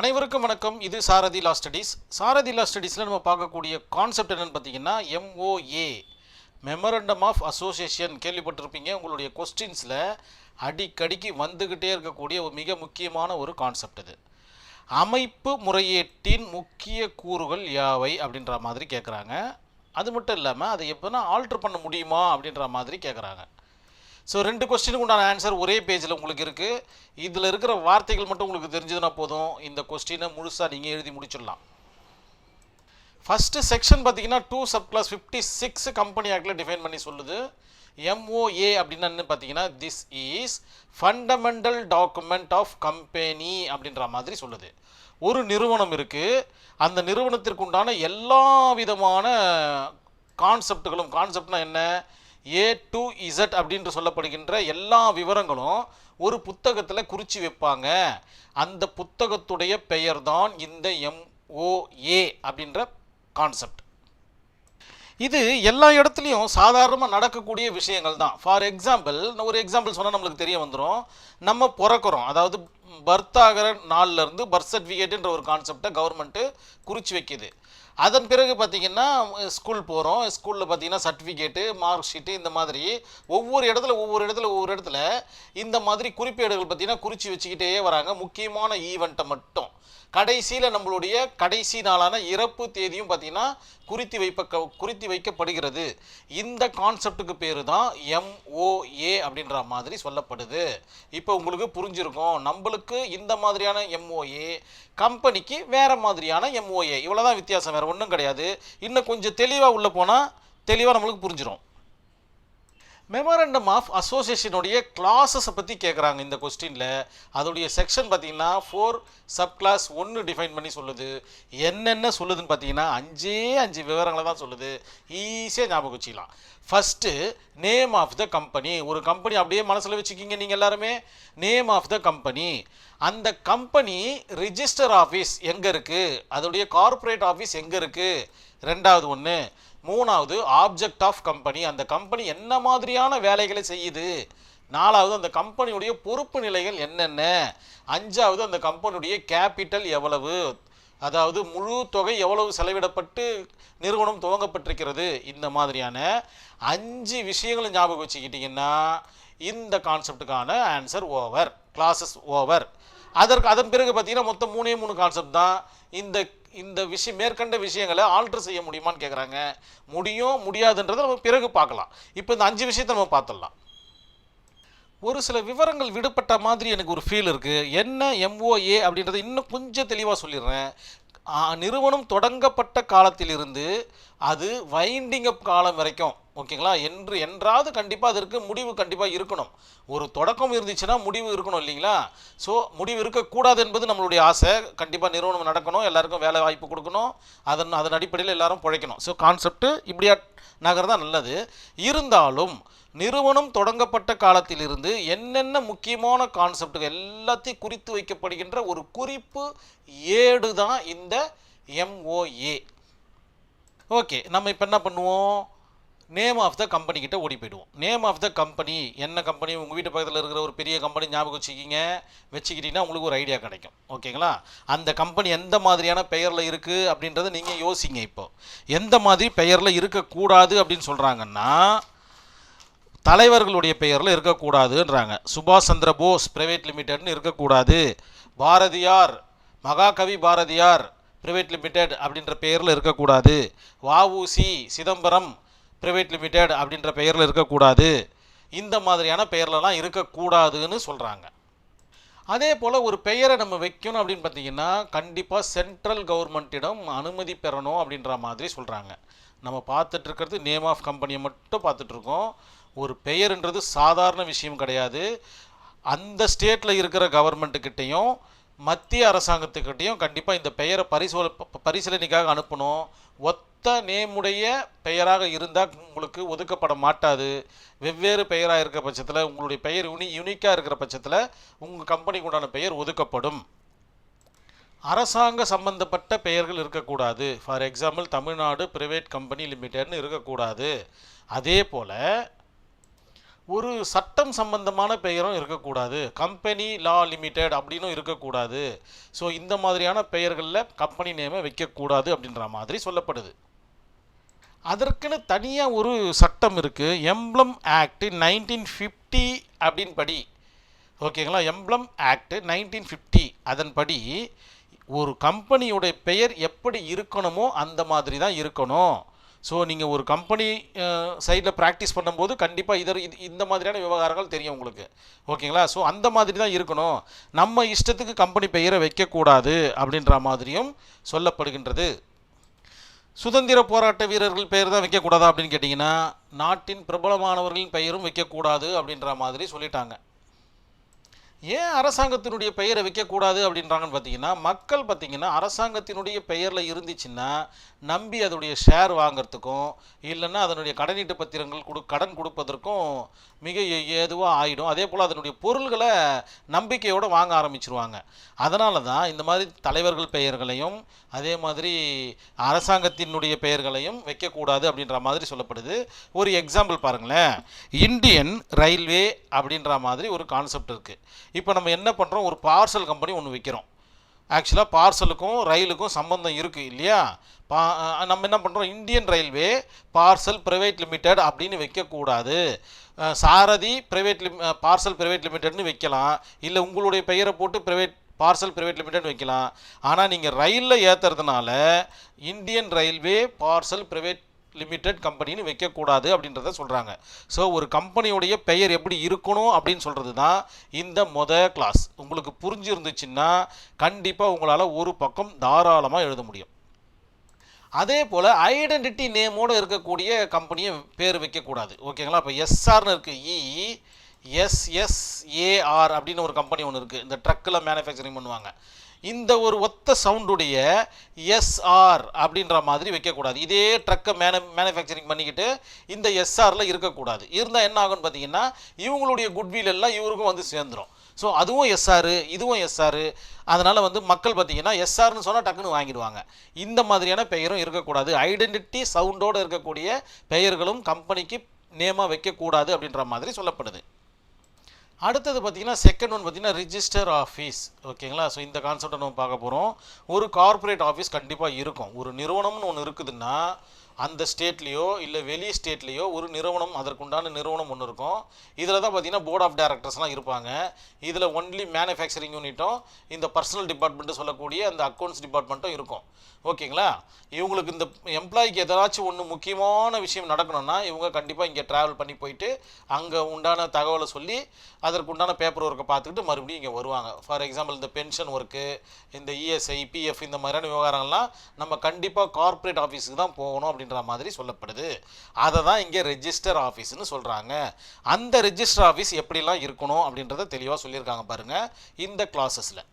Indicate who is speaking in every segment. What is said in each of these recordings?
Speaker 1: அனைவருக்கும் வணக்கம். இது சாரதி லா ஸ்டடீஸ் சாரதி லா ஸ்டடீஸில் நம்ம பார்க்கக்கூடிய கான்செப்ட் என்னென்னு பார்த்தீங்கன்னா எம்ஓஏ மெமரண்டம் ஆஃப் அசோசியேஷன் கேள்விப்பட்டிருப்பீங்க. உங்களுடைய கொஸ்டின்ஸில் அடிக்கடிக்கு வந்துக்கிட்டே இருக்கக்கூடிய ஒரு மிக முக்கியமான ஒரு கான்செப்ட் இது. அமைப்பு முறையீட்டின் முக்கிய கூறுகள் யாவை அப்படின்ற மாதிரி கேட்குறாங்க அது மட்டும் இல்லாமல் அதை எப்போனா ஆல்ட்ரு பண்ண முடியுமா அப்படின்ற மாதிரி கேட்குறாங்க ஸோ ரெண்டு கொஸ்டினுக்கு உண்டான ஆன்சர் ஒரே பேஜில் உங்களுக்கு இருக்குது இதில் இருக்கிற வார்த்தைகள் மட்டும் உங்களுக்கு தெரிஞ்சதுன்னா போதும். இந்த கொஸ்டினை முழுசாக நீங்கள் எழுதி முடிச்சிடலாம். ஃபஸ்ட்டு செக்ஷன் பார்த்தீங்கன்னா two sub clause fifty six company ஆக்டில் டிஃபைன் பண்ணி சொல்லுது. எம்ஓஏ அப்படின்னா பார்த்தீங்கன்னா this is fundamental document of company அப்படின்ற மாதிரி சொல்லுது. ஒரு நிறுவனம் இருக்குது அந்த நிறுவனத்திற்கு உண்டான எல்லா விதமான கான்செப்டுகளும் கான்செப்ட்னா என்ன? ஏ டு இசட் அப்படின்று சொல்லப்படுகின்ற எல்லா விவரங்களும் ஒரு புத்தகத்தில் குறித்து வைப்பாங்க. அந்த புத்தகத்துடைய பெயர் தான் இந்த எம்ஓஏ அப்படின்ற கான்செப்ட் இது எல்லா இடத்துலையும் சாதாரணமாக நடக்கக்கூடிய விஷயங்கள் தான். ஃபார் எக்ஸாம்பிள் ஒரு எக்ஸாம்பிள் சொன்னால் நம்மளுக்கு தெரிய வந்துடும் நம்ம பிறக்கிறோம். அதாவது பர்த் ஆகிற நாள்லேருந்து பர்த் சர்டிஃபிகேட்டுன்ற ஒரு கான்செப்டை கவர்மெண்ட்டு குறித்து வைக்கிது. அதன் பிறகு பார்த்திங்கன்னா ஸ்கூல் போகிறோம் ஸ்கூலில் பார்த்தீங்கன்னா சர்டிஃபிகேட்டு மார்க் ஷீட்டு இந்த மாதிரி ஒவ்வொரு இடத்துல ஒவ்வொரு இடத்துல ஒவ்வொரு இடத்துல இந்த மாதிரி குறிப்பேடுகள் பார்த்திங்கன்னா குறித்து வச்சுக்கிட்டே வராங்க. முக்கியமான ஈவெண்ட்டை மட்டும். கடைசியில் நம்மளுடைய கடைசி நாளான இறப்பு தேதியும் பார்த்திங்கன்னா குறித்து வைப்ப குறித்து வைக்கப்படுகிறது. இந்த கான்செப்டுக்கு பேர் தான் எம்ஓஏ அப்படின்ற மாதிரி சொல்லப்படுது. இப்போ உங்களுக்கு புரிஞ்சிருக்கும். நம்மளுக்கு இந்த மாதிரியான எம்ஓஏ கம்பெனிக்கு வேறு மாதிரியான எம்ஓஏ இவ்வளோ தான் வித்தியாசம் வேறு ஒன்றும் கிடையாது. இன்னும் கொஞ்சம் தெளிவாக உள்ளே போனால் தெளிவாக நம்மளுக்கு புரிஞ்சிடும் மெமரண்டம் ஆஃப் அசோசியேஷனுடைய கிளாஸஸை பற்றி கேட்குறாங்க இந்த கொஸ்டினில் அதோடைய செக்ஷன் பார்த்தீங்கன்னா ஃபோர் சப் கிளாஸ் ஒன்று டிஃபைன் பண்ணி சொல்லுது. என்னென்ன சொல்லுதுன்னு பார்த்தீங்கன்னா அஞ்சே அஞ்சு விவரங்களை தான் சொல்லுது. ஈஸியாக ஞாபகம் வச்சுக்கலாம். First name of the company ஒரு கம்பெனி அப்படியே மனசில் வச்சுக்கிங்க நீங்கள் எல்லாருமே. நேம் ஆஃப் த கம்பெனி அந்த கம்பெனி ரிஜிஸ்டர் ஆஃபீஸ் எங்கே இருக்குது அதோடைய கார்ப்பரேட் ஆஃபீஸ் எங்கே இருக்குது ரெண்டாவது ஒன்று மூணாவது ஆப்ஜெக்ட் ஆஃப் கம்பெனி அந்த கம்பெனி என்ன மாதிரியான வேலைகளை செய்யுது? நாலாவது அந்த கம்பெனியுடைய பொறுப்பு நிலைகள் என்னென்ன? அஞ்சாவது அந்த கம்பெனியுடைய கேபிட்டல் எவ்வளவு? அதாவது முழு தொகை எவ்வளவு செலவிடப்பட்டு நிறுவனம் துவங்கப்பட்டிருக்கிறது? இந்த மாதிரியான அஞ்சு விஷயங்களை ஞாபகம் வச்சுக்கிட்டிங்கன்னா இந்த கான்செப்டுக்கான ஆன்சர் ஓவர் கிளாஸஸ் ஓவர் அதற்கு அதன் பிறகு பார்த்தீங்கன்னா மொத்தம் மூணே மூணு கான்செப்ட் தான். இந்த இந்த விஷயம் மேற்கண்ட விஷயங்களை ஆல்ட்ரு செய்ய முடியுமான்னு கேட்குறாங்க முடியும் முடியாதுன்றதை நம்ம பிறகு பார்க்கலாம். இப்போ இந்த அஞ்சு விஷயத்தை நம்ம பார்த்துடலாம். ஒரு சில விவரங்கள் விடுபட்ட மாதிரி எனக்கு ஒரு ஃபீல் இருக்குது என்ன எம்ஓஏ அப்படின்றத இன்னும் கொஞ்சம் தெளிவாக சொல்லிடுறேன். நிறுவனம் தொடங்கப்பட்ட காலத்திலிருந்து அது வைண்டிங் அப் காலம் வரைக்கும் ஓகேங்களா? என்று என்றாவது கண்டிப்பாக அதற்கு முடிவு கண்டிப்பாக இருக்கணும். ஒரு தொடக்கம் இருந்துச்சுன்னா முடிவு இருக்கணும் இல்லைங்களா? ஸோ முடிவு இருக்கக்கூடாது என்பது நம்மளுடைய ஆசை. கண்டிப்பாக நிறுவனம் நடக்கணும் எல்லாருக்கும் வேலை வாய்ப்பு கொடுக்கணும் அதன் அதன் அடிப்படையில் எல்லாரும் பிழைக்கணும் ஸோ கான்செப்ட் இப்படியா நகர்தான் நல்லது. இருந்தாலும் நிறுவனம் தொடங்கப்பட்ட காலத்திலிருந்து என்னென்ன முக்கியமான கான்செப்டுகள் எல்லாத்தையும் குறித்து வைக்கப்படுகின்ற ஒரு குறிப்பு ஏடு தான் இந்த எம்ஓஏ ஓகே நம்ம இப்போ என்ன பண்ணுவோம்? நேம் ஆஃப் த கம்பெனி கிட்ட ஓடி போயிடுவோம். நேம் ஆஃப் த கம்பெனி என்ன கம்பெனி உங்கள் வீட்டு பக்கத்தில் இருக்கிற ஒரு பெரிய கம்பெனி ஞாபகம் வச்சுக்கிங்க. வச்சுக்கிட்டிங்கன்னா உங்களுக்கு ஒரு ஐடியா கிடைக்கும். ஓகேங்களா அந்த கம்பெனி எந்த மாதிரியான பெயரில் இருக்குது அப்படின்றத நீங்கள் யோசிங்க இப்போ. எந்த மாதிரி பெயரில் இருக்கக்கூடாது அப்படின்னு சொல்கிறாங்கன்னா தலைவர்களுடைய பெயரில் இருக்கக்கூடாதுன்றாங்க. சுபாஷ் சந்திர போஸ் பிரைவேட் லிமிடெட்னு இருக்கக்கூடாது. பாரதியார் மகாகவி பாரதியார் பிரைவேட் லிமிடெட் அப்படின்ற பெயரில் இருக்கக்கூடாது. வஉசி சிதம்பரம் பிரைவேட் லிமிடெட் அப்படின்ற பெயரில் இருக்கக்கூடாது. இந்த மாதிரியான பெயர்லலாம் இருக்கக்கூடாதுன்னு சொல்கிறாங்க அதே போல் ஒரு பெயரை நம்ம வைக்கணும் அப்படின்னு பார்த்தீங்கன்னா கண்டிப்பாக சென்ட்ரல் கவர்மெண்ட்டிடம் அனுமதி பெறணும் அப்படின்ற மாதிரி சொல்கிறாங்க நம்ம பார்த்துட்ருக்கிறது நேம் ஆஃப் கம்பெனியை மட்டும் பார்த்துட்ருக்கோம் ஒரு பெயர்ன்றது சாதாரண விஷயம் கிடையாது. அந்த ஸ்டேட்டில் இருக்கிற கவர்மெண்ட்டுக்கிட்டேயும் மத்திய அரசாங்கத்துக்கிட்டேயும் கண்டிப்பாக இந்த பெயரை பரிசோல பரிசீலனைக்காக அனுப்பணும். ஒத்த நேமுடைய பெயராக இருந்தால் உங்களுக்கு ஒதுக்கப்பட மாட்டாது. வெவ்வேறு பெயராக இருக்கிற பட்சத்தில் உங்களுடைய பெயர் யுனி யூனிக்காக இருக்கிற பட்சத்தில் உங்கள் கம்பெனிக்கு உண்டான பெயர் ஒதுக்கப்படும். அரசாங்க சம்பந்தப்பட்ட பெயர்கள் இருக்கக்கூடாது. For example Tamil Nadu private company லிமிடெட்னு இருக்கக்கூடாது. அதே போல் ஒரு சட்டம் சம்பந்தமான பெயரும் இருக்கக்கூடாது. கம்பெனி லா லிமிடெட் அப்படின்னும் இருக்கக்கூடாது. ஸோ இந்த மாதிரியான பெயர்களில் கம்பெனி நேமை வைக்கக்கூடாது அப்படின்ற மாதிரி சொல்லப்படுது. அதற்குன்னு தனியாக ஒரு சட்டம் இருக்குது எம்ப்ளம் ஆக்ட் நைன்டீன் ஃபிஃப்டி அப்படின் படி ஓகேங்களா? எம்ப்ளம் ஆக்ட் நைன்டீன் ஃபிஃப்டி அதன்படி ஒரு கம்பெனியுடைய பெயர் எப்படி இருக்கணுமோ அந்த மாதிரி தான் இருக்கணும். ஸோ நீங்கள் ஒரு கம்பெனி சைடில் ப்ராக்டிஸ் பண்ணும்போது கண்டிப்பாக இதர் இது இந்த மாதிரியான விவகாரங்கள் தெரியும் உங்களுக்கு. ஓகேங்களா? ஸோ அந்த மாதிரி தான் இருக்கணும். நம்ம இஷ்டத்துக்கு கம்பெனி பெயரை வைக்கக்கூடாது அப்படின்ற மாதிரியும் சொல்லப்படுகின்றது. சுதந்திர போராட்ட வீரர்கள் பெயர் தான் வைக்கக்கூடாதா அப்படின்னு கேட்டிங்கன்னா நாட்டின் பிரபலமானவர்களின் பெயரும் வைக்கக்கூடாது அப்படின்ற மாதிரி சொல்லிட்டாங்க. ஏன் அரசாங்கத்தினுடைய பெயரை வைக்கக்கூடாது அப்படின்றாங்கன்னு பார்த்தீங்கன்னா மக்கள் பார்த்தீங்கன்னா அரசாங்கத்தினுடைய பெயரில் இருந்துச்சுன்னா நம்பி அதனுடைய ஷேர் வாங்கிறதுக்கும் இல்லைன்னா அதனுடைய கடனீட்டு பத்திரங்கள் கொடு கடன் கொடுப்பதற்கும் மிக ஏதுவாக ஆகிடும் அதே போல் அதனுடைய பொருள்களை நம்பிக்கையோடு வாங்க ஆரம்பிச்சிருவாங்க. அதனால தான் இந்த மாதிரி தலைவர்கள் பெயர்களையும் அதே மாதிரி அரசாங்கத்தினுடைய பெயர்களையும் வைக்கக்கூடாது அப்படின்ற மாதிரி சொல்லப்படுது. ஒரு எக்ஸாம்பிள் பாருங்களேன். இந்தியன் ரயில்வே அப்படின்ற மாதிரி ஒரு கான்செப்ட் இருக்குது இப்போ நம்ம என்ன பண்ணுறோம் ஒரு பார்சல் கம்பெனி ஒன்று வைக்கிறோம். ஆக்சுவலாக பார்சலுக்கும் ரயிலுக்கும் சம்பந்தம் இருக்குது இல்லையா? பா நம்ம என்ன பண்ணுறோம் Indian railway parcel private limited அப்படின்னு வைக்கக்கூடாது. Sarathi private lim parcel private லிமிடெட்னு வைக்கலாம். இல்லை உங்களுடைய பெயரை போட்டு ப்ரைவேட் பார்சல் ப்ரைவேட் லிமிடெட் வைக்கலாம். ஆனால் நீங்கள் ரயிலில் ஏற்றுறதுனால Indian railway parcel private limited கம்பெனின்னு வைக்கக்கூடாது அப்படின்றத சொல்கிறாங்க ஸோ ஒரு கம்பெனியுடைய பெயர் எப்படி இருக்கணும் அப்படின்னு சொல்கிறது தான் இந்த மொத கிளாஸ் உங்களுக்கு புரிஞ்சிருந்துச்சுன்னா கண்டிப்பாக உங்களால் ஒரு பக்கம் தாராளமாக எழுத முடியும். அதே போல் ஐடென்டிட்டி நேமோடு இருக்கக்கூடிய கம்பெனியை பேர் வைக்கக்கூடாது. ஓகேங்களா இப்போ எஸ்ஆர்னு இருக்குது இ e, எஸ்எஸ்ஏஆர் அப்படின்னு ஒரு கம்பெனி ஒன்று இருக்குது இந்த ட்ரக்கில் மேனுஃபேக்சரிங் பண்ணுவாங்க. இந்த ஒரு ஒத்த சவுண்டுடைய எஸ்ஆர் அப்படின்ற மாதிரி வைக்கக்கூடாது. இதே ட்ரக்கை மேனு மேனுஃபேக்சரிங் பண்ணிக்கிட்டு இந்த எஸ்ஆரில் இருக்கக்கூடாது. இருந்தால் என்ன ஆகும்னு பார்த்தீங்கன்னா இவங்களுடைய குட்வில் எல்லாம் இவருக்கும் வந்து சேர்ந்துரும். ஸோ அதுவும் எஸ்ஆர் இதுவும் எஸ்ஆர் அதனால் வந்து மக்கள் பார்த்தீங்கன்னா எஸ்ஆர்னு சொன்னால் டக்குன்னு வாங்கிடுவாங்க. இந்த மாதிரியான பெயரும் இருக்கக்கூடாது. ஐடென்டிட்டி சவுண்டோடு இருக்கக்கூடிய பெயர்களும் கம்பெனிக்கு நேமாக வைக்கக்கூடாது அப்படின்ற மாதிரி சொல்லப்படுது. அடுத்தது பார்த்தீங்கன்னா செகண்ட் ஒன் பார்த்தீங்கன்னா ரிஜிஸ்டர் ஆஃபீஸ் ஓகேங்களா? ஸோ இந்த கான்செப்டை நம்ம பார்க்க போகிறோம் ஒரு கார்ப்பரேட் ஆஃபீஸ் கண்டிப்பாக இருக்கும். ஒரு நிறுவனம்னு ஒன்று இருக்குதுன்னா அந்த ஸ்டேட்லேயோ இல்லை வெளி ஸ்டேட்லேயோ ஒரு நிறுவனம் அதற்குண்டான நிறுவனம் ஒன்று இருக்கும். இதில் தான் பார்த்தீங்கன்னா போர்ட் ஆஃப் டைரக்டர்ஸ்லாம் இருப்பாங்க. இதில் ஒன்லி மேனுஃபேக்சரிங் யூனிட்டும் இந்த பர்சனல் டிபார்ட்மெண்ட்டு சொல்லக்கூடிய அந்த அக்கௌண்ட்ஸ் டிபார்ட்மெண்ட்டும் இருக்கும். ஓகேங்களா? இவங்களுக்கு இந்த எம்ப்ளாய்க்கு எதாச்சும் ஒன்று முக்கியமான விஷயம் நடக்கணும்னா இவங்க கண்டிப்பாக இங்கே ட்ராவல் பண்ணி போயிட்டு அங்கே உண்டான தகவலை சொல்லி அதற்கு உண்டான பேப்பர் ஒர்க்கை பார்த்துக்கிட்டு மறுபடியும் இங்கே வருவாங்க. ஃபார் எக்ஸாம்பிள் இந்த பென்ஷன் ஒர்க்கு இந்த இஎஸ்ஐ பிஎஃப் இந்த மாதிரியான விவகாரங்கள்லாம் நம்ம கண்டிப்பாக கார்ப்பரேட் ஆஃபீஸுக்கு தான் போகணும் அப்படின்ற மாதிரி சொல்லப்படுது. அதை தான் இங்கே ரெஜிஸ்டர் ஆஃபீஸ்னு சொல்கிறாங்க அந்த ரெஜிஸ்டர் ஆஃபீஸ் எப்படிலாம் இருக்கணும் அப்படின்றத தெளிவாக சொல்லியிருக்காங்க பாருங்கள் இந்த கிளாஸஸில்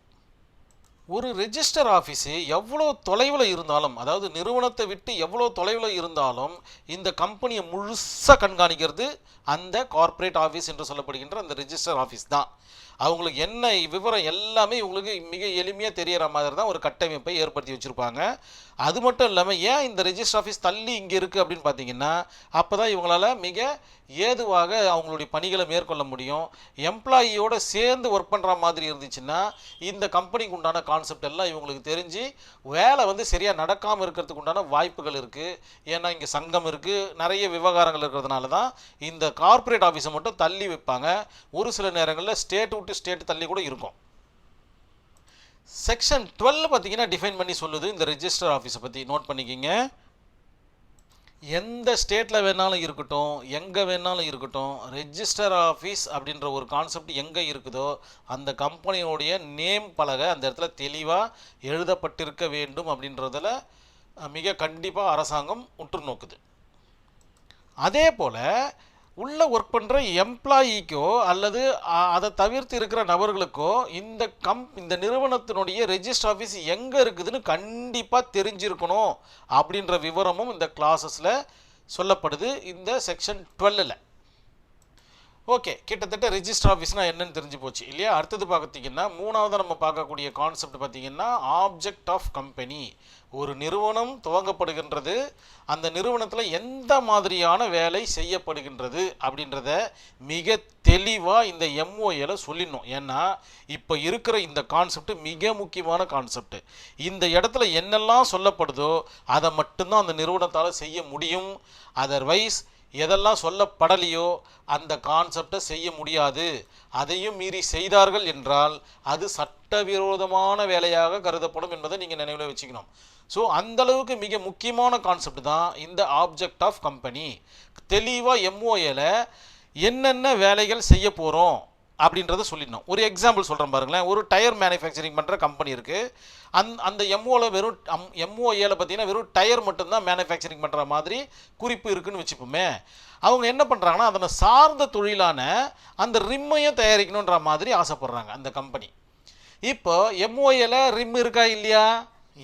Speaker 1: ஒரு ரெஜிஸ்டர் ஆஃபீஸு எவ்வளோ தொலைவில் இருந்தாலும் அதாவது நிறுவனத்தை விட்டு எவ்வளோ தொலைவில் இருந்தாலும் இந்த கம்பெனியை முழுசாக கண்காணிக்கிறது அந்த கார்ப்பரேட் ஆஃபீஸ் என்று சொல்லப்படுகின்ற அந்த ரெஜிஸ்டர் ஆஃபீஸ் தான். அவங்களுக்கு என்ன விவரம் எல்லாமே இவங்களுக்கு மிக எளிமையாக தெரியற மாதிரி தான் ஒரு கட்டமைப்பை ஏற்படுத்தி வச்சுருப்பாங்க. அது மட்டும் இல்லாமல் ஏன் இந்த ரெஜிஸ்டர் ஆஃபீஸ் தள்ளி இங்கே இருக்குது அப்படின்னு பார்த்தீங்கன்னா அப்போ தான் இவங்களால மிக ஏதுவாக அவங்களுடைய பணிகளை மேற்கொள்ள முடியும். எம்ப்ளாயியோடு சேர்ந்து ஒர்க் பண்ணுற மாதிரி இருந்துச்சுன்னா இந்த கம்பெனிக்கு உண்டான கான்செப்ட் எல்லாம் இவங்களுக்கு தெரிஞ்சு வேலை வந்து சரியாக நடக்காமல் இருக்கிறதுக்கு உண்டான வாய்ப்புகள் இருக்குது ஏன்னா இங்கே சங்கம் இருக்குது நிறைய விவகாரங்கள் இருக்கிறதுனால தான் இந்த கார்ப்பரேட் ஆஃபீஸை மட்டும் தள்ளி வைப்பாங்க. ஒரு சில நேரங்களில் ஸ்டேட் விட்டு ஸ்டேட் தள்ளி கூட இருக்கும். செக்ஷன் டுவெல் பார்த்தீங்கன்னா டிஃபைன் பண்ணி சொல்லுது. இந்த ரெஜிஸ்டர் ஆஃபீஸை பற்றி நோட் பண்ணிக்கிங்க. எந்த ஸ்டேட்டில் வேணாலும் இருக்கட்டும் எங்கே வேணாலும் இருக்கட்டும் ரெஜிஸ்டர் ஆஃபீஸ் அப்படின்ற ஒரு கான்செப்ட் எங்கே இருக்குதோ அந்த கம்பெனியோடைய நேம் பலகை அந்த இடத்துல தெளிவாக எழுதப்பட்டிருக்க வேண்டும் அப்படின்றதுல மிக கண்டிப்பாக அரசாங்கம் உற்று நோக்குது அதே போல் உள்ள ஒர்க் பண்ணுற எம்ப்ளாயிக்கோ அல்லது அதை தவிர்த்து இருக்கிற நபர்களுக்கோ இந்த கம் இந்த நிறுவனத்தினுடைய ரெஜிஸ்டர் ஆஃபீஸ் எங்கே இருக்குதுன்னு கண்டிப்பாக தெரிஞ்சிருக்கணும் அப்படின்ற விவரமும் இந்த கிளாஸஸில் சொல்லப்படுது. இந்த செக்ஷன் டுவெல்லில் ஓகே கிட்டத்தட்ட ரிஜிஸ்டர் ஆஃபீஸ்னா என்னன்னு தெரிஞ்சு போச்சு. இல்லையா? அடுத்தது பார்த்தீங்கன்னா மூணாவது நம்ம பார்க்கக்கூடிய கான்செப்ட் பார்த்தீங்கன்னா ஆப்ஜெக்ட் ஆஃப் கம்பெனி ஒரு நிறுவனம் துவங்கப்படுகின்றது. அந்த நிறுவனத்தில் எந்த மாதிரியான வேலை செய்யப்படுகின்றது அப்படின்றத மிக தெளிவாக இந்த எம்ஓஏல சொல்லிடணும். ஏன்னா இப்போ இருக்கிற இந்த கான்செப்ட் மிக முக்கியமான கான்செப்ட் இந்த இடத்துல என்னெல்லாம் சொல்லப்படுதோ அதை மட்டும்தான் அந்த நிறுவனத்தால் செய்ய முடியும். அதர்வைஸ் எதெல்லாம் சொல்லப்படலையோ அந்த கான்செப்டை செய்ய முடியாது. அதையும் மீறி செய்தார்கள் என்றால் அது சட்டவிரோதமான வேலையாக கருதப்படும் என்பதை நீங்கள் நினைவில் வச்சுக்கணும். ஸோ அந்தளவுக்கு மிக முக்கியமான கான்செப்ட் தான் இந்த ஆப்ஜெக்ட் ஆஃப் கம்பெனி தெளிவாக எம்ஓஏல என்னென்ன வேலைகள் செய்ய போகிறோம் அப்படின்றத சொல்லிடணும். ஒரு எக்ஸாம்பிள் சொல்கிறேன் பாருங்களேன். ஒரு டயர் மேனுஃபேக்சரிங் பண்ணுற கம்பெனி இருக்குது அந் அந்த எம்ஓவில் வெறும் அம் எம்ஓஏல பார்த்தீங்கன்னா வெறும் டயர் மட்டும்தான் மேனுஃபேக்சரிங் பண்ணுற மாதிரி குறிப்பு இருக்குன்னு வச்சுப்போமே. அவங்க என்ன பண்ணுறாங்கன்னா அதனை சார்ந்த தொழிலான அந்த ரிம்மையும் தயாரிக்கணுன்ற மாதிரி ஆசைப்படுறாங்க அந்த கம்பெனி இப்போ எம்ஓஏல ரிம் இருக்கா இல்லையா?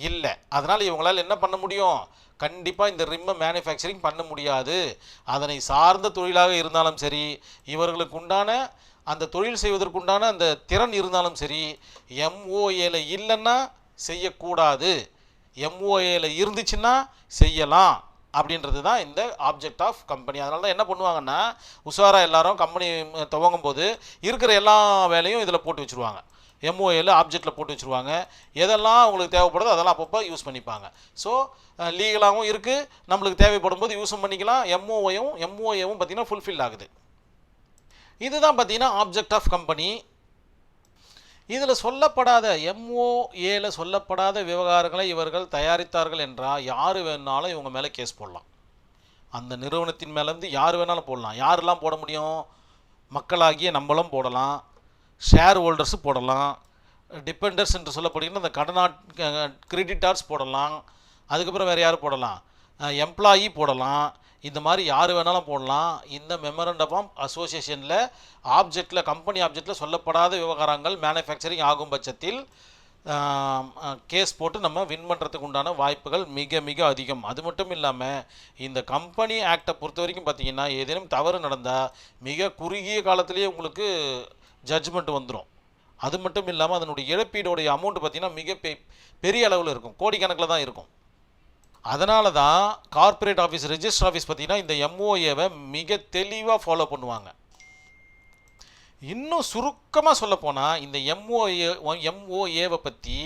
Speaker 1: இல்லை. அதனால் இவங்களால் என்ன பண்ண முடியும்? கண்டிப்பாக இந்த ரிம்மை மேனுஃபேக்சரிங் பண்ண முடியாது. அதனை சார்ந்த தொழிலாக இருந்தாலும் சரி இவர்களுக்கு உண்டான அந்த தொழில் செய்வதற்குண்டான அந்த திறன் இருந்தாலும் சரி எம்ஓஏல இல்லைன்னா செய்யக்கூடாது. எம்ஓஏல இருந்துச்சுன்னா செய்யலாம் அப்படின்றது தான் இந்த ஆப்ஜெக்ட் ஆஃப் கம்பெனி அதனால தான் என்ன பண்ணுவாங்கன்னா உஷாராக எல்லாரும் கம்பெனி துவங்கும் போது இருக்கிற எல்லா வேலையும் இதில் போட்டு வச்சுருவாங்க. எம்ஓஏல ஆப்ஜெக்டில் போட்டு வச்சுருவாங்க. எதெல்லாம் அவங்களுக்கு தேவைப்படுதோ அதெல்லாம் அப்பப்போ யூஸ் பண்ணிப்பாங்க. ஸோ லீகலாகவும் இருக்குது நம்மளுக்கு தேவைப்படும் போது யூஸும் பண்ணிக்கலாம். எம்ஓஏவும் எம்ஓஏவும் பார்த்திங்கன்னா ஃபுல்ஃபில் ஆகுது. இதுதான் பார்த்தீங்கன்னா ஆப்ஜெக்ட் ஆஃப் கம்பெனி இதில் சொல்லப்படாத எம்ஓஏல சொல்லப்படாத விவகாரங்களை இவர்கள் தயாரித்தார்கள் என்றால் யார் வேணாலும் இவங்க மேலே கேஸ் போடலாம். அந்த நிறுவனத்தின் மேலேருந்து யார் வேணாலும் போடலாம். யாரெல்லாம் போட முடியும்? மக்களாகிய நம்மளும் போடலாம். ஷேர் ஹோல்டர்ஸும் போடலாம். டிபெண்டர்ஸ் என்று சொல்லப்படுகிற அந்த கடனாட் கிரெடிட்டார்ஸ் போடலாம். அதுக்கப்புறம் வேறு யார் போடலாம்? எம்ப்ளாயி போடலாம். இந்த மாதிரி யார் வேணாலும் போடலாம். இந்த மெமரண்டம் ஆஃப் அசோசியேஷனில் ஆப்ஜெக்டில் கம்பெனி ஆப்ஜெக்டில் சொல்லப்படாத விவகாரங்கள் மேனுஃபேக்சரிங் ஆகும் பட்சத்தில் கேஸ் போட்டு நம்ம வின் பண்ணுறதுக்கு உண்டான வாய்ப்புகள் மிக மிக அதிகம். அது மட்டும் இல்லாமல் இந்த கம்பெனி ஆக்டை பொறுத்த வரைக்கும் பார்த்தீங்கன்னா ஏதேனும் தவறு நடந்தால் மிக குறுகிய காலத்திலேயே உங்களுக்கு ஜட்ஜ்மெண்ட் வந்துடும் அது மட்டும் இல்லாமல் அதனுடைய இழப்பீடோடைய அமௌண்ட் பார்த்தீங்கன்னா மிக பெ பெரிய அளவில் இருக்கும். கோடிக்கணக்கில் தான் இருக்கும். அதனால தான் கார்ப்பரேட் ஆஃபீஸ் ரெஜிஸ்டர் ஆஃபீஸ் பார்த்தீங்கன்னா இந்த எம்ஓஏவை மிக தெளிவாக ஃபாலோ பண்ணுவாங்க. இன்னும் சுருக்கமாக சொல்லப்போனால் இந்த எம்ஓஏ எம்ஓஏவை பற்றி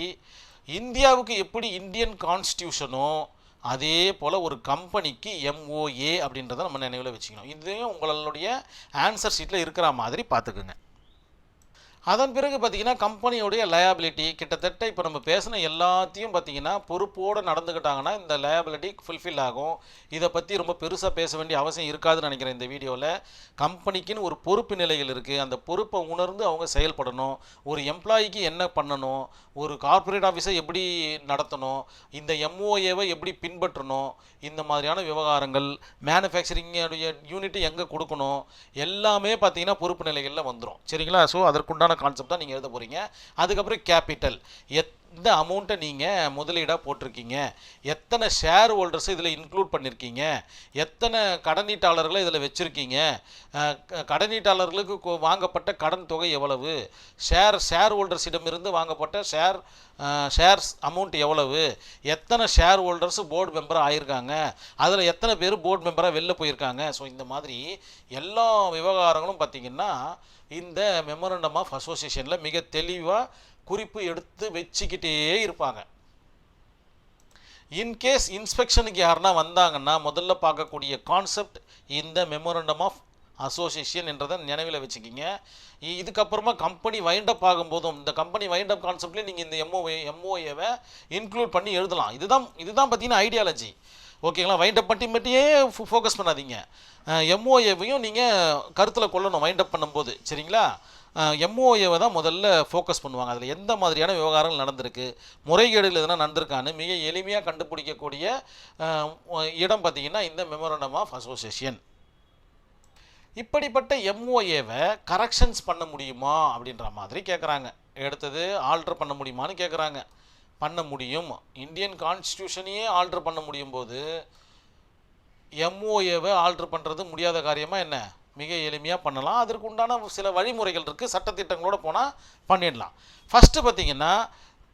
Speaker 1: இந்தியாவுக்கு எப்படி இந்தியன் கான்ஸ்டியூஷனோ அதே போல் ஒரு கம்பெனிக்கு எம்ஓஏ அப்படின்றத நம்ம நினைவில் வச்சுக்கணும். இதையும் உங்களுடைய ஆன்சர் ஷீட்டில் இருக்கிற மாதிரி பார்த்துக்குங்க. அதன் பிறகு பார்த்தீங்கன்னா கம்பெனியோடைய லயபிலிட்டி கிட்டத்தட்ட இப்போ நம்ம பேசின எல்லாத்தையும் பார்த்தீங்கன்னா பொறுப்போடு நடந்துக்கிட்டாங்கன்னா இந்த லயபிலிட்டி ஃபுல்ஃபில் ஆகும். இதை பற்றி ரொம்ப பெருசாக பேச வேண்டிய அவசியம் இருக்காதுன்னு நினைக்கிறேன் இந்த வீடியோவில் கம்பெனிக்குன்னு ஒரு பொறுப்பு நிலைகள் இருக்குது அந்த பொறுப்பை உணர்ந்து அவங்க செயல்படணும். ஒரு எம்ப்ளாயிக்கு என்ன பண்ணணும்? ஒரு கார்ப்பரேட் ஆஃபீஸை எப்படி நடத்தணும்? இந்த எம்ஓஏவை எப்படி பின்பற்றணும்? இந்த மாதிரியான விவகாரங்கள் மேனுஃபேக்சரிங்கோடைய யூனிட்டு எங்கே கொடுக்கணும்? எல்லாமே பார்த்தீங்கன்னா பொறுப்பு நிலைகளில் வந்துடும் சரிங்களா? ஸோ அதற்குண்டான கான்செப்ட் தான் நீங்கள் எழுத போகிறீங்க அதுக்கப்புறம் கேபிட்டல் இந்த அமௌண்ட்டை நீங்கள் முதலீடாக போட்டிருக்கீங்க. எத்தனை ஷேர் ஹோல்டர்ஸ் இதில் இன்க்ளூட் பண்ணியிருக்கீங்க எத்தனை கடனீட்டாளர்களை இதில் வச்சுருக்கீங்க? க- கடனீட்டாளர்களுக்கு வாங்கப்பட்ட கடன் தொகை எவ்வளவு? ஷேர் ஷேர் ஹோல்டர்ஸிடமிருந்து வாங்கப்பட்ட ஷேர் ஷேர்ஸ் அமௌண்ட் எவ்வளவு? எத்தனை ஷேர் ஹோல்டர்ஸ் போர்டு மெம்பராக ஆயிருக்காங்க? அதில் எத்தனை பேர் போர்டு மெம்பராக வெளில போயிருக்காங்க? ஸோ இந்த மாதிரி எல்லா விவகாரங்களும் பார்த்திங்கன்னா இந்த மெமரண்டம் ஆஃப் அசோசியேஷனில் மிக தெளிவாக குறிப்பு எடுத்து வச்சுக்கிட்டே இருப்பாங்க. இன்கேஸ் இன்ஸ்பெக்ஷனுக்கு யாருன்னா வந்தாங்கன்னா முதல்ல பார்க்கக்கூடிய கான்செப்ட் இந்த மெமோரண்டம் ஆஃப் அசோசியேஷன் என்றதை நினைவில் வச்சுக்கிங்க. இதுக்கப்புறமா கம்பெனி வைண்டப் ஆகும்போதும் இந்த கம்பெனி வைண்டப் கான்செப்ட்லேயே நீங்கள் இந்த எம்ஓஏ எம்ஓஏவை இன்க்ளூட் பண்ணி எழுதலாம். இதுதான் இதுதான் பார்த்தீங்கன்னா ஐடியாலஜி ஓகேங்களா வைண்டப் பண்ணி மட்டுமே ஃபோக்கஸ் பண்ணாதீங்க. எம்ஓஏவையும் நீங்கள் கருத்தில் கொள்ளணும் வைண்டப் பண்ணும்போது. சரிங்களா? எம்ஓஏவை தான் முதல்ல ஃபோக்கஸ் பண்ணுவாங்க. அதில் எந்த மாதிரியான விவகாரங்கள் நடந்திருக்கு முறைகேடுகள் எதனா நடந்திருக்கான்னு மிக எளிமையாக கண்டுபிடிக்கக்கூடிய இடம் பார்த்தீங்கன்னா இந்த மெமோரண்டம் ஆஃப் அசோசியேஷன் இப்படிப்பட்ட எம்ஓஏவை கரெக்ஷன்ஸ் பண்ண முடியுமா அப்படின்ற மாதிரி கேட்குறாங்க எடுத்தது ஆல்ட்ரு பண்ண முடியுமான்னு கேட்குறாங்க பண்ண முடியும். இந்தியன் கான்ஸ்டியூஷனையே ஆல்ட்ரு பண்ண முடியும் போது எம்ஓஏவை ஆல்ட்ரு பண்ணுறது முடியாத காரியமாக என்ன? மிக எளிமையாக பண்ணலாம். அதற்கு உண்டான சில வழிமுறைகள் இருக்குது சட்டத்திட்டங்களோடு போனால் பண்ணிடலாம். ஃபஸ்ட்டு பார்த்தீங்கன்னா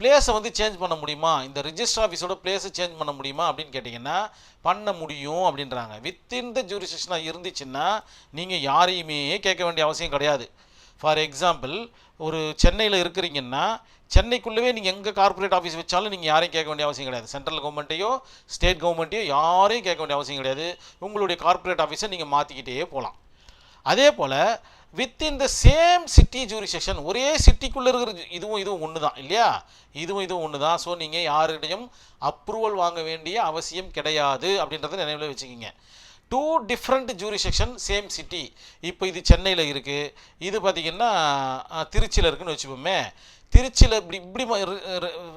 Speaker 1: பிளேஸை வந்து சேஞ்ச் பண்ண முடியுமா? இந்த ரிஜிஸ்டர் ஆஃபீஸோட பிளேஸை சேஞ்ச் பண்ண முடியுமா? அப்படின்னு கேட்டிங்கன்னா பண்ண முடியும் அப்படின்றாங்க. வித்தின் த ஜூரிசெக்ஷனாக இருந்துச்சுன்னா நீங்கள் யாரையுமே கேட்க வேண்டிய அவசியம் கிடையாது. ஃபார் எக்ஸாம்பிள் ஒரு சென்னையில் இருக்கிறீங்கன்னா சென்னைக்குள்ளவே நீங்கள் எங்கே கார்ப்பரேட் ஆஃபீஸ் வச்சாலும் நீங்கள் யாரையும் கேட்க வேண்டிய அவசியம் கிடையாது. சென்ட்ரல் கவர்மெண்ட்டையோ ஸ்டேட் கவர்மெண்ட்டையோ யாரையும் கேட்க வேண்டிய அவசியம் கிடையாது. உங்களுடைய கார்ப்பரேட் ஆஃபீஸை நீங்கள் மாற்றிக்கிட்டே போகலாம் அதே போல் within the same city jurisdiction ஒரே சிட்டிக்குள்ளே இருக்கிற இதுவும் இதுவும் ஒன்று தான் இல்லையா? இதுவும் இதுவும் ஒன்று தான் ஸோ நீங்கள் யாருடையும் அப்ரூவல் வாங்க வேண்டிய அவசியம் கிடையாது அப்படின்றத நினைவில் வச்சுக்கிங்க. Two different jurisdiction same city இப்போ இது சென்னையில் இருக்குது இது பார்த்திங்கன்னா திருச்சியில் இருக்குன்னு வச்சுப்போமே திருச்சியில் இப்படி இப்படி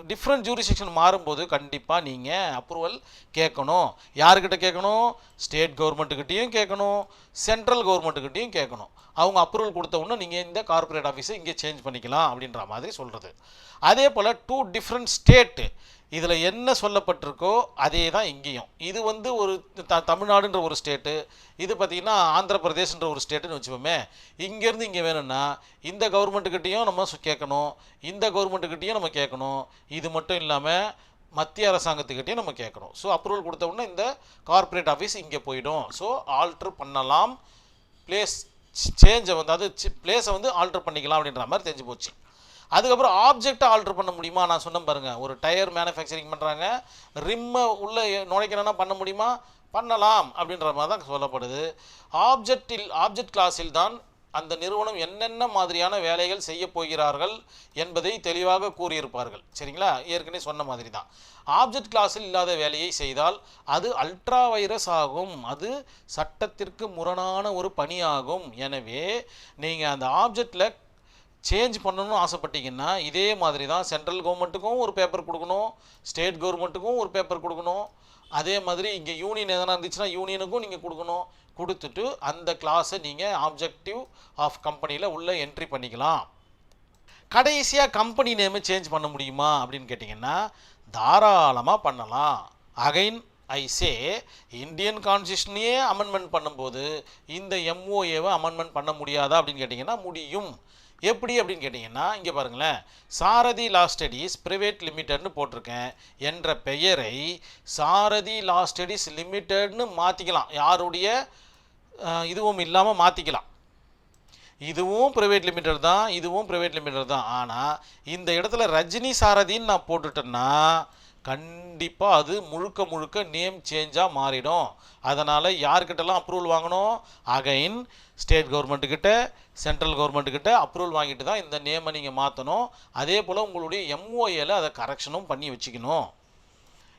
Speaker 1: டிஃப்ரெண்ட் ஜூரிசெக்ஷன் மாறும்போது கண்டிப்பாக நீங்கள் அப்ரூவல் கேட்கணும். யாருக்கிட்ட கேட்கணும்? ஸ்டேட் கவர்மெண்ட்டுக்கிட்டேயும் கேட்கணும். சென்ட்ரல் கவர்மெண்ட்டுக்கிட்டேயும் கேட்கணும். அவங்க அப்ரூவல் கொடுத்த உடனே நீங்கள் இந்த கார்ப்பரேட் ஆஃபீஸை இங்கே சேஞ்ச் பண்ணிக்கலாம் அப்படின்ற மாதிரி சொல்கிறது அதே போல் டூ டிஃப்ரெண்ட் ஸ்டேட்டு இதில் என்ன சொல்லப்பட்டிருக்கோ அதே தான் இங்கேயும். இது வந்து ஒரு த தமிழ்நாடுன்ற ஒரு ஸ்டேட்டு இது பார்த்திங்கன்னா ஆந்திர பிரதேஷ்ன்ற ஒரு ஸ்டேட்டுன்னு வச்சுப்போமே இங்கேருந்து இங்கே வேணும்னா இந்த கவர்மெண்ட்டுக்கிட்டேயும் நம்ம கேட்கணும். இந்த கவர்மெண்ட்டுக்கிட்டேயும் நம்ம கேட்கணும். இது மட்டும் இல்லாமல் மத்திய அரசாங்கத்துக்கிட்டேயும் நம்ம கேட்கணும். ஸோ அப்ரூவல் கொடுத்த உடனே இந்த கார்ப்பரேட் ஆஃபீஸ் இங்கே போயிடும். ஸோ ஆல்ட்ரு பண்ணலாம். பிளேஸ் சேஞ்சை வந்து அது பிளேஸை வந்து ஆல்ட்ரு பண்ணிக்கலாம் அப்படின்ற மாதிரி தெரிஞ்சு போச்சு. அதுக்கப்புறம் ஆப்ஜெக்டை ஆல்ட்ரு பண்ண முடியுமா? நான் சொன்னேன் பாருங்கள் ஒரு டயர் மேனுஃபேக்சரிங் பண்ணுறாங்க ரிம்மை உள்ளே நுழைக்கணும்னா பண்ண முடியுமா? பண்ணலாம் அப்படின்ற மாதிரி தான் சொல்லப்படுது. ஆப்ஜெக்டில் ஆப்ஜெக்ட் கிளாஸில் தான் அந்த நிறுவனம் என்னென்ன மாதிரியான வேலைகள் செய்ய போகிறார்கள் என்பதை தெளிவாக கூறியிருப்பார்கள். சரிங்களா? ஏற்கனவே சொன்ன மாதிரி தான். ஆப்ஜெக்ட் கிளாஸில் இல்லாத வேலையை செய்தால் அது அல்ட்ரா வைரஸ் ஆகும். அது சட்டத்திற்கு முரணான ஒரு பணியாகும். எனவே நீங்கள் அந்த ஆப்ஜெக்டில் சேஞ்ச் பண்ணணும்னு ஆசைப்பட்டீங்கன்னா இதே மாதிரி தான் சென்ட்ரல் கவர்மெண்ட்டுக்கும் ஒரு பேப்பர் கொடுக்கணும் ஸ்டேட் கவர்மெண்ட்டுக்கும் ஒரு பேப்பர் கொடுக்கணும். அதே மாதிரி இங்கே யூனியன் எதனா இருந்துச்சுன்னா யூனியனுக்கும் நீங்கள் கொடுக்கணும். கொடுத்துட்டு அந்த கிளாஸை நீங்கள் ஆப்ஜெக்டிவ் ஆஃப் கம்பெனியில் உள்ள என்ட்ரி பண்ணிக்கலாம். கடைசியாக கம்பெனி நேமை சேஞ்ச் பண்ண முடியுமா அப்படின்னு கேட்டிங்கன்னா தாராளமாக பண்ணலாம். அகைன் ஐ சே இந்தியன் கான்ஸ்டியூஷனையே அமெண்ட்மெண்ட் பண்ணும்போது இந்த எம்ஓஏவை அமெண்ட்மெண்ட் பண்ண முடியாதா அப்படின்னு கேட்டிங்கன்னா முடியும். எப்படி அப்படின்னு கேட்டிங்கன்னா இங்கே பாருங்களேன். சாரதி லா ஸ்டடீஸ் ப்ரைவேட் லிமிடெட்னு போட்டிருக்கேன் என்ற பெயரை சாரதி லா ஸ்டடீஸ் லிமிடெட்னு மாற்றிக்கலாம் யாருடைய? இதுவும் இல்லாமல் மாற்றிக்கலாம் இதுவும் ப்ரைவேட் லிமிட்டட் தான் இதுவும் ப்ரைவேட் லிமிடெட் தான். ஆனால் இந்த இடத்துல ரஜினி சாரதின்னு நான் போட்டுட்டேன்னா கண்டிப்பாக அது முழுக்க முழுக்க நேம் சேஞ்சாக மாறிடும். அதனால் யார்கிட்டலாம் அப்ரூவல் வாங்கணும்? அகைன் ஸ்டேட் கவர்மெண்ட்டுக்கிட்ட சென்ட்ரல் கவர்மெண்ட்டுக்கிட்ட அப்ரூவல் வாங்கிட்டு தான் இந்த நேமை நீங்கள் மாற்றணும் அதே போல் உங்களுடைய எம்ஓஏல அதை கரெக்ஷனும் பண்ணி வச்சுக்கணும்.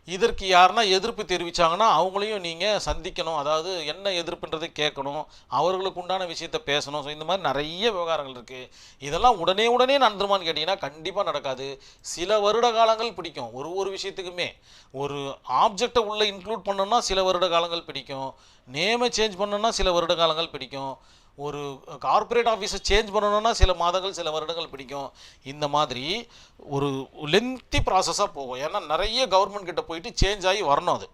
Speaker 1: இதற்கு யாருன்னா எதிர்ப்பு தெரிவித்தாங்கன்னா அவங்களையும் நீங்கள் சந்திக்கணும். அதாவது என்ன எதிர்ப்புன்றதை கேட்கணும். அவர்களுக்கு உண்டான விஷயத்த பேசணும். ஸோ இந்த மாதிரி நிறைய விவகாரங்கள் இருக்குது இதெல்லாம் உடனே உடனே நடந்துருமான்னு கேட்டிங்கன்னா கண்டிப்பாக நடக்காது. சில வருட காலங்கள் பிடிக்கும். ஒரு ஒரு விஷயத்துக்குமே. ஒரு ஆப்ஜெக்டை உள்ளே இன்க்ளூட் பண்ணணும்னா சில வருட காலங்கள் பிடிக்கும். நேமை சேஞ்ச் பண்ணணும்னா சில வருட காலங்கள் பிடிக்கும். ஒரு கார்ப்பரேட் ஆஃபீஸை சேஞ்ச் பண்ணணும்னா சில மாதங்கள் சில வருடங்கள் பிடிக்கும். இந்த மாதிரி ஒரு லென்த்தி ப்ராசஸாக போகும். ஏன்னா நிறைய கவர்மெண்ட் கிட்ட போயிட்டு சேஞ்ச் ஆகி வரணும் அது.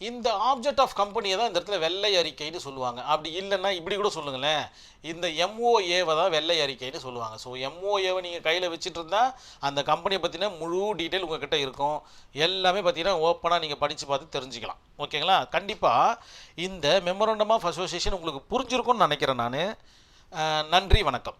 Speaker 1: இந்த ஆப்ஜெக்ட் ஆஃப் கம்பெனியை தான் இந்த இடத்துல வெள்ளை அறிக்கைன்னு சொல்லுவாங்க. அப்படி இல்லைன்னா இப்படி கூட சொல்லுங்களேன். இந்த எம்ஓஏவை தான் வெள்ளை அறிக்கைன்னு சொல்லுவாங்க. ஸோ எம்ஓஏவை நீங்கள் கையில் வச்சுட்டு இருந்தால் அந்த கம்பெனியை பற்றின முழு டீட்டெயில் உங்ககிட்ட இருக்கும். எல்லாமே பார்த்தீங்கன்னா ஓப்பனாக நீங்கள் படித்து பார்த்து தெரிஞ்சுக்கலாம். ஓகேங்களா? கண்டிப்பாக இந்த மெமரண்டம் ஆஃப் அசோசியேஷன் உங்களுக்கு புரிஞ்சிருக்கும்னு நினைக்கிறேன் நான். நன்றி வணக்கம்.